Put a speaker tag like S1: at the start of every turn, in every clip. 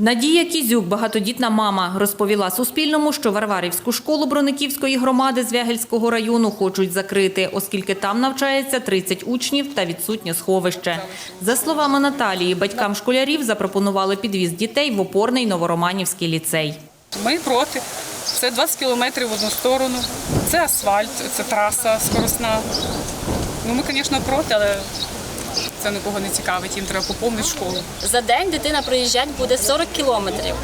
S1: Надія Кізюк, багатодітна мама, розповіла Суспільному, що Варварівську школу Брониківської громади з Вягельського району хочуть закрити, оскільки там навчається 30 учнів та відсутнє сховище. За словами Наталії, батькам школярів запропонували підвіз дітей в опорний Новороманівський ліцей.
S2: Ми проти. Це 20 кілометрів в одну сторону. Це асфальт, це траса скоросна. Ну, ми, звісно, проти, але це нікого не цікавить. Їм треба поповнити школу.
S3: За день дитина проїжджати буде 40 кілометрів.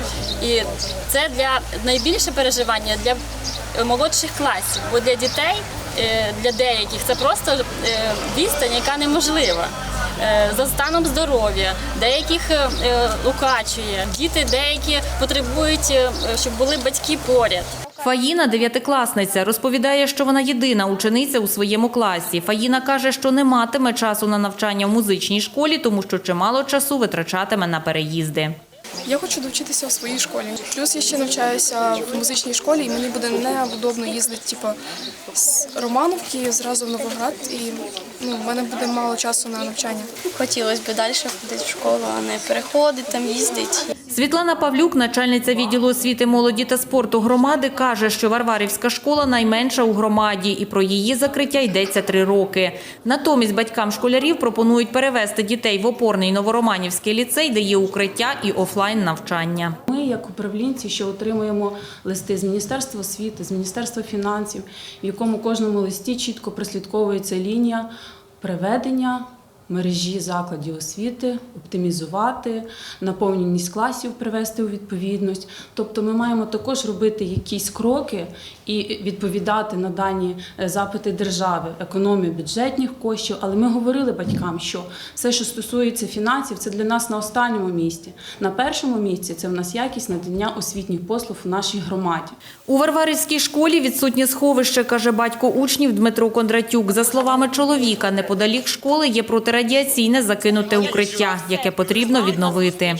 S3: І це для найбільше переживання для молодших класів, бо для дітей, е, для деяких це просто е, відстань, яка неможлива. Е, За станом здоров'я, деяких укачує, діти деякі потребують, щоб були батьки поряд.
S1: Фаїна, дев'ятикласниця, розповідає, що вона єдина учениця у своєму класі. Фаїна каже, що не матиме часу на навчання в музичній школі, тому що чимало часу витрачатиме на переїзди.
S4: Я хочу довчитися в своїй школі. Плюс я ще навчаюся в музичній школі, і мені буде неудобно їздити, типу, з Романовки зразу в Новоград, і ну, в мене буде мало часу на навчання.
S5: Хотілося б далі ходити в школу, а не переходити там, їздити.
S1: Світлана Павлюк, начальниця відділу освіти, молоді та спорту громади, каже, що Варварівська школа найменша у громаді, і про її закриття йдеться три роки. Натомість батькам школярів пропонують перевести дітей в опорний Новороманівський ліцей, де є укриття і офлайн навчання.
S6: Ми, як управлінці, що отримуємо листи з Міністерства освіти, з Міністерства фінансів, в якому кожному листі чітко прослідковується лінія приведення мережі закладів освіти, оптимізувати, наповненість класів привести у відповідність. Тобто ми маємо також робити якісь кроки і відповідати на дані е, запити держави, економію бюджетних коштів. Але ми говорили батькам, що все, що стосується фінансів, це для нас на останньому місці. На першому місці це в нас якість надання освітніх послуг в нашій громаді.
S1: У Варварівській школі відсутнє сховище, каже батько учнів Дмитро Кондратюк. За словами чоловіка, неподалік школи є протирадіаційне закинуте укриття, яке потрібно відновити.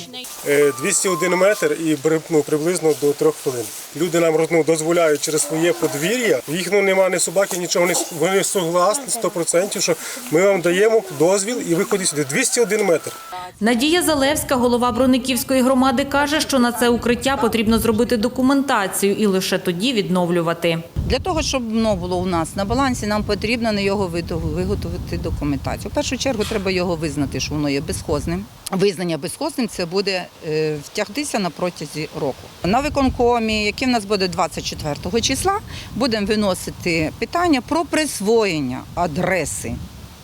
S7: Е, 201 метр і ну, приблизно до трьох хвилин. Люди нам ну, дозволяють через своє подвір'я. Їх ну, немає ні собаки, нічого. Вони, вони согласні 100%, що ми вам даємо дозвіл і виходить сюди. 201 метр.
S1: Надія Залевська, голова Брониківської громади, каже, що на це укриття потрібно зробити документацію і лише тоді відновлювати.
S8: Для того, щоб воно було у нас на балансі, нам потрібно на його виготовити документацію. В першу чергу треба його визнати, що воно є безхозним. Визнання безхозним це буде е, втягтися на протязі року. На виконкомі, який в нас буде 24 числа, будемо виносити питання про присвоєння адреси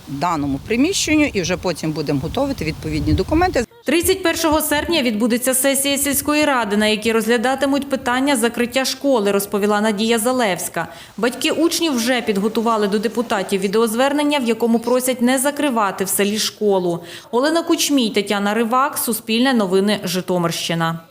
S8: даному приміщенню і вже потім будемо готувати відповідні документи.
S1: 31 серпня відбудеться сесія сільської ради, на якій розглядатимуть питання закриття школи, розповіла Надія Залевська. Батьки учнів вже підготували до депутатів відеозвернення, в якому просять не закривати в селі школу. Олена Кучмій, Тетяна Ривак, Суспільне новини, Житомирщина.